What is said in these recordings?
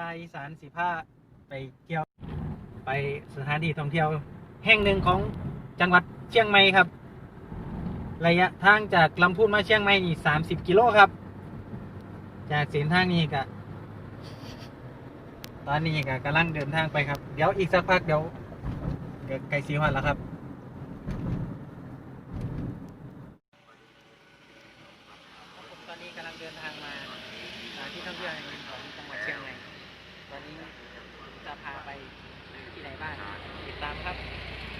ตล์อีสานสีผ้าไปเที่ยว ไปสถานที่ท่องเที่ยว แห่งหนึ่งของจังหวัดเชียงใหม่ครับ ระยะทางจากลำพูนมาเชียงใหม่นี่สามสิบกิโลครับ จากเส้นทางนี้ก็ตอนนี้ก็กำลังเดินทางไปครับ เดี๋ยวอีกสักพักเดี๋ยวเดี๋ยวไกลสีวันแล้วครับตอนนี้กำลังเดินทางมาที่ท่องเที่ยวแห่งหนึ่งของจังหวัดเชียงใหม่ ตอนนี้จะพาไปที่ไหนบ้างติดตามครับครับ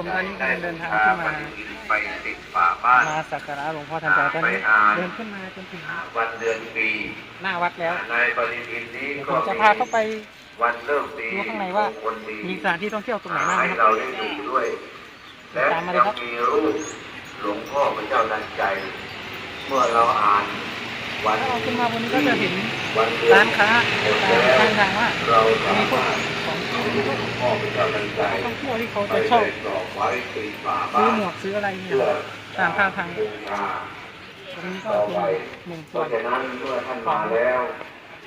ผมตอนนี้กำลังเดินทางขึ้นมาไปติดฝาบ้านมาสักการะหลวงพ่อทันใจตอนนี้เดินขึ้นมาจนถึงวันเดือนปีหน้าวัดแล้วในปฏิทินนี้เดี๋ยวผก็มจะพาเข้าไปวันเริ่มปีดูข้างในว่าคนดีมีสถานที่ท่องเที่ยวตรงไหนบ้างให้นะคเรารับได้ดูด้วยและตามมาเลยครับยังมีรูปหลวงพ่อพระเจ้าดันใจ เมื่อเราอ่านวันถ้าเราขึ้นมาบนนี้ก็จะเห็นวันเดือนร้านค้าตามข้างทางว่าเราสามีพวก มารถของที่หลวงพ่อพระเจ้าดันใจท่องเที่ยวที่เขาไปจะชอบได้กรอบไว้ติดฝาซื้บ้าอนหมวกซื้ออะไรเนี่ยเพื่อตามข้างทางบูชาตรงนี้ก็เป็นหนึ่งเพส่วราะนฉะนั้นเมื่อท่านมาแล้ว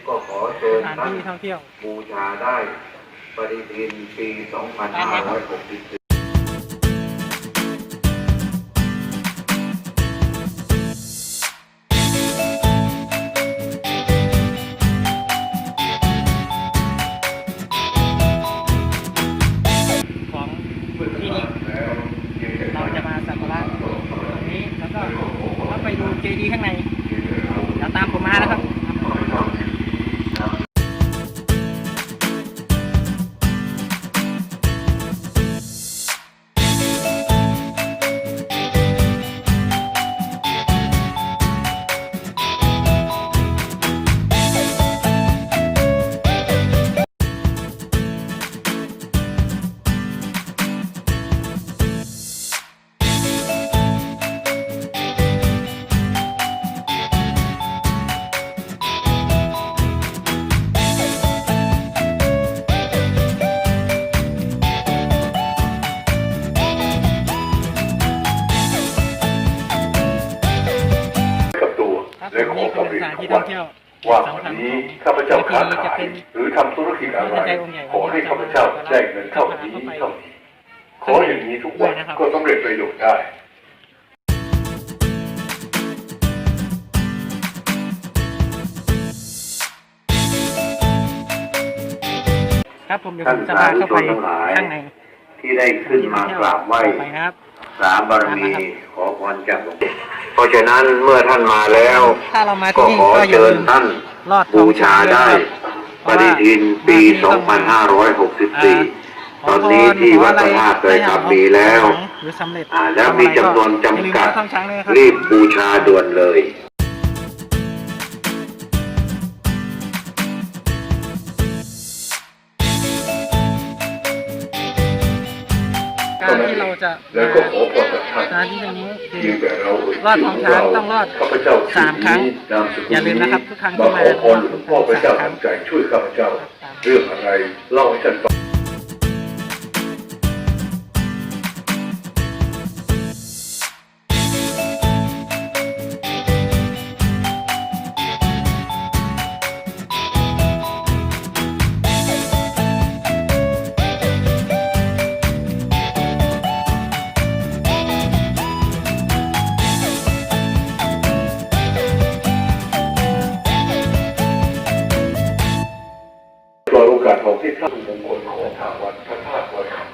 ก็ขอเชิสญถานท่านที่ท่องเที่ยวบูชาได้ ปฏิทินปี 2564ามคือเรียสนถานทุที่กท่วัอนงเที่ยวว่าสำวันคัญนี้ของข้าพเจ้าค้าจะขายเป็นหรือทำธุรกิจอะไรใจองค์ใหญ่ขอให้ข้าพเจ้าได้เงินเท่านี้เท่านี้ขออย่างนี้ทุกวันก็สำเร็จประโยชน์ได้ครับผมเดี๋ยวผมจะพาเข้าไปข้างในที่ได้ขึ้นมากราบไหว้ ต่อไปนะครับสามบารมีขอพรจากหลวงพ่อเพราะฉะนั้นเมื่อท่านมาแล้ว ถ้าเรามาก็ที่นี่ขอก็อย่าเชิญลืมท่านลอดท้บูองชาช้างได้วยปฏิทินปี 2564 ตอนนี้ที่วัดพระธาตุเลยครับมีแล้ว หรือสำเร็จอ่าแล้วมีจำนวนจำกัด อย่าลืมลอดท้องช้างเลยนะครับ รีบบูชาด่วนเลย จะแล้วก็ขอพรจากท่านสถานที่ตรงนี้คือเพียงแต่เราเอ่ยรอดท้องช้างต้องรอดข้าพเจ้าสามครั้งนามสกุลอย่าลืมนะครับทุกครั้งที่มามาขอพรหลวงพ่อพระเจ้าทันใจช่วยข้าพเจ้า เรื่องอะไรเล่าให้ท่านฟัง ทางวัดพระธาตุดอยคำ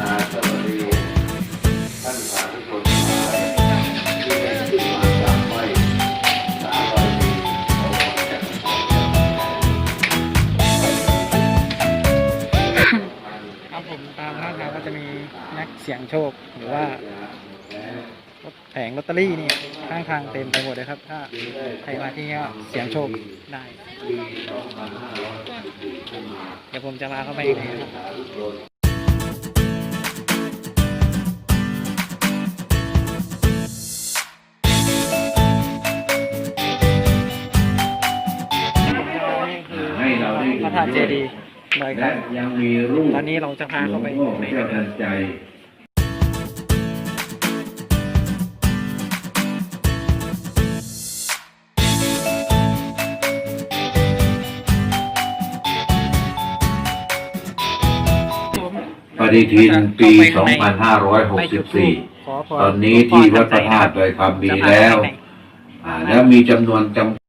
อาสวัสดีท่านสาธุชนที่ได้ขึ้นมากราบไหว้สาบานดีของพระเจ้าของเราครับผมตามข้างทางก็จะมีนักเสียงโชคหรือว่า แผงลอตเตอรี่นี่ข้างทางเต็มไปหมดเลยครับ ถ้าใครมาที่นี่ก็เสี่ยงโชคได้ เดี๋ยวผมจะพาเข้าไปอีกนะครับให้เราได้พระธาตุเจดีย์ดอยคและยังมีรูปำตอนนี้เราจะพาหลวเข้างไปพ่อพในระเจ้าทันใจ ฏิทินปี 2564ขอพรตอนนี้ที่วัดพระธาตุดอยคำมีแล้วอ่าแล้วมีจำนวนจำ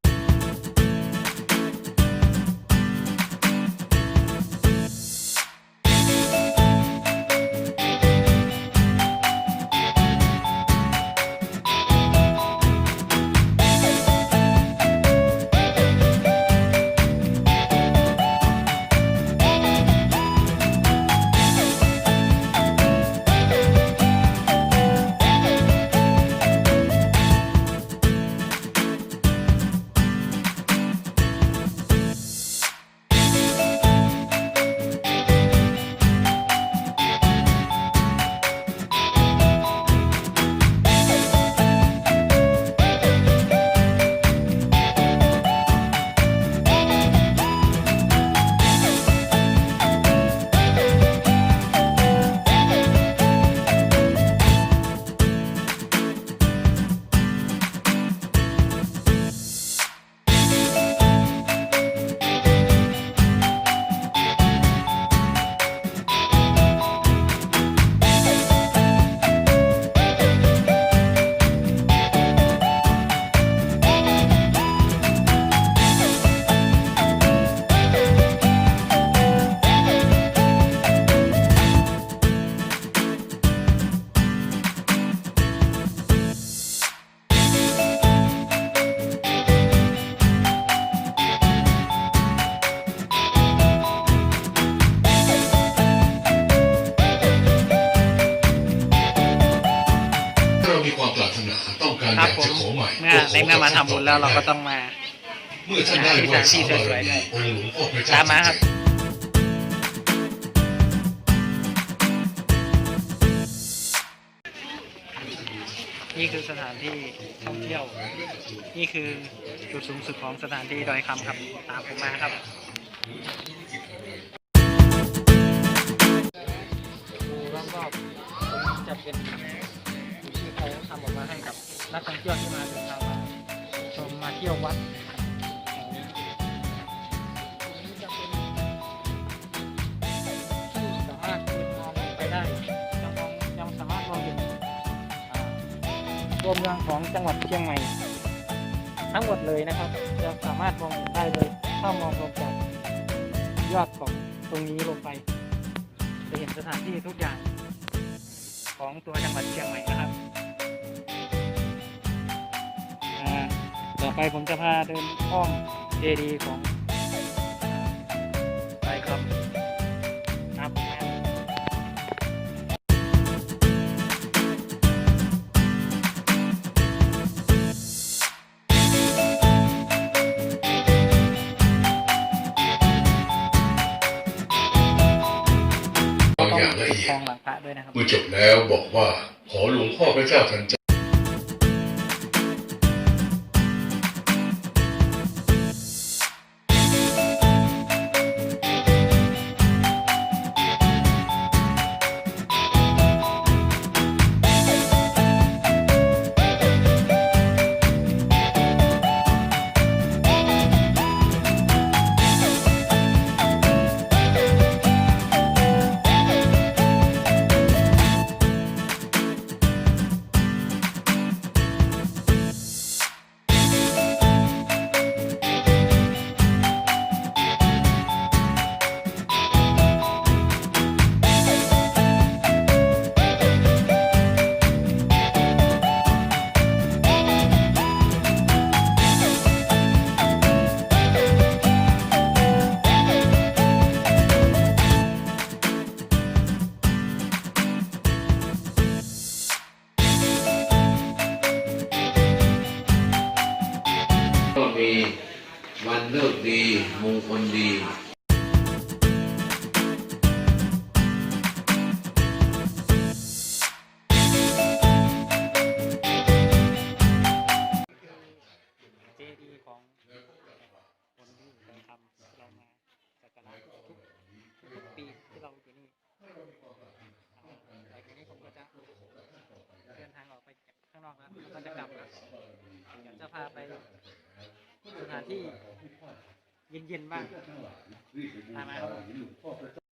ความปรารถนาต้องการคอรับยากผมจะขอใหม่เมื่อในเมื่อมาทำบุญแล้วเราก็ต้องมา เมื่อท่านได้ไหว้สาบารมีองค์หลวงพ่อพระเจ้าตามมาครับ นี่คือสถานที่ท่องเที่ยว นี่คือจุดสูงสุดของสถานที่ดอยคำครับตามผมมาครับ ดูรอบๆจะเป็น นักท่องเที่ยวที่มาเดินทางมาชมมาเที่ยววัดสามารถมองลงไปได้จะมองจะสามารถมองเห็นรวเมืองของจังหวัดเชียงใหม่ ทั้งหมดเลยนะครับจะสามารถมองเห็นได้เลยถ้ามองลงจากยอดของตรงนี้ลงไป จะเห็นสถานที่ทุกอย่างของตัวจังหวัดเชียงใหม่นะครับ ต่อไปผมจะพาเดินอ้อมเจดีย์ของไปครับตามผมมาบางอย่างละเอียคลดองหลังพระด้วยนะครับ เมื่อจบแล้วบอกว่าขอหลวงพ่อพระเจ้าทันใจ มีวันดีเจดีย์ของคนที่เคยทำเรามาสักการะทุกทุกปีที่เราอยู่นี่อ่าหลังจากนี้ผมก็จะเดินทางออกไปข้างนอกแล้วแล้วก็จะกลับแล้วเดี๋ยวจะพาไป ถานที่เย็นๆบ้าง ตามมาครับผม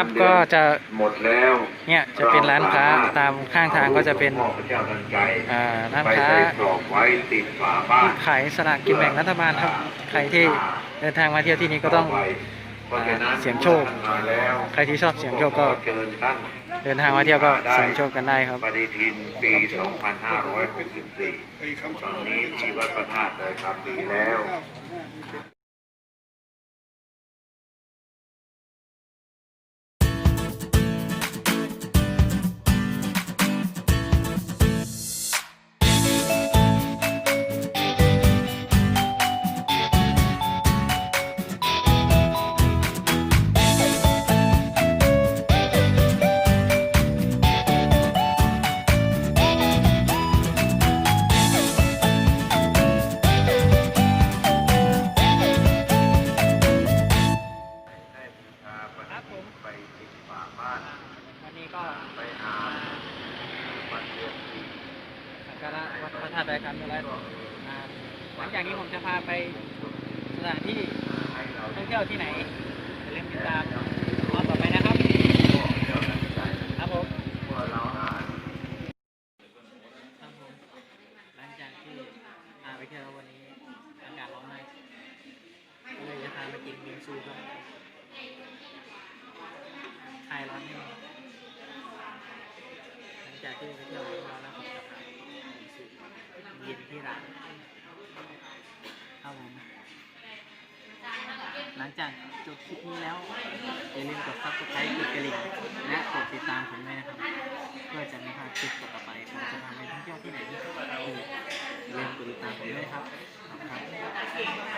ครับ ก็จะหมดแล้วเนี่ยจะเป็นร้านค้าตามข้างทางก็จะเป็นพระเจ้าทันใจอ่าร้านไปค้าใส่กรอบไว้ติดฝาบ้าที่นขายสลากกินแบ่งรัฐบาลครับใครที่เดินทางมาเที่ยวที่นี้ก็ต้องเพราะฉะนั้นเสี่ยงโชคท่านมาแล้วใครที่ชอบเสี่ยงโชคก็เชิญท่านเดินทางมาเที่ยวก็เสี่ยงโชคกันได้ครับ ปฏิทินปี 2564 ตอนนี้ชีวัดพระธาตุเลยทำดีแล้วังจากจบคลิปนี้แล้ว อย่าลืมกดซับสไครต์กดกระดิ่งและกดติดตามผมด้วยนะครับเพื่อจะไม่พลาดคลิปต่อไปผมจะทำไปท่องเที่ยวที่ไหนที่เอออย่าลืมกดติดตามผมด้วยครับขอบคุณครับ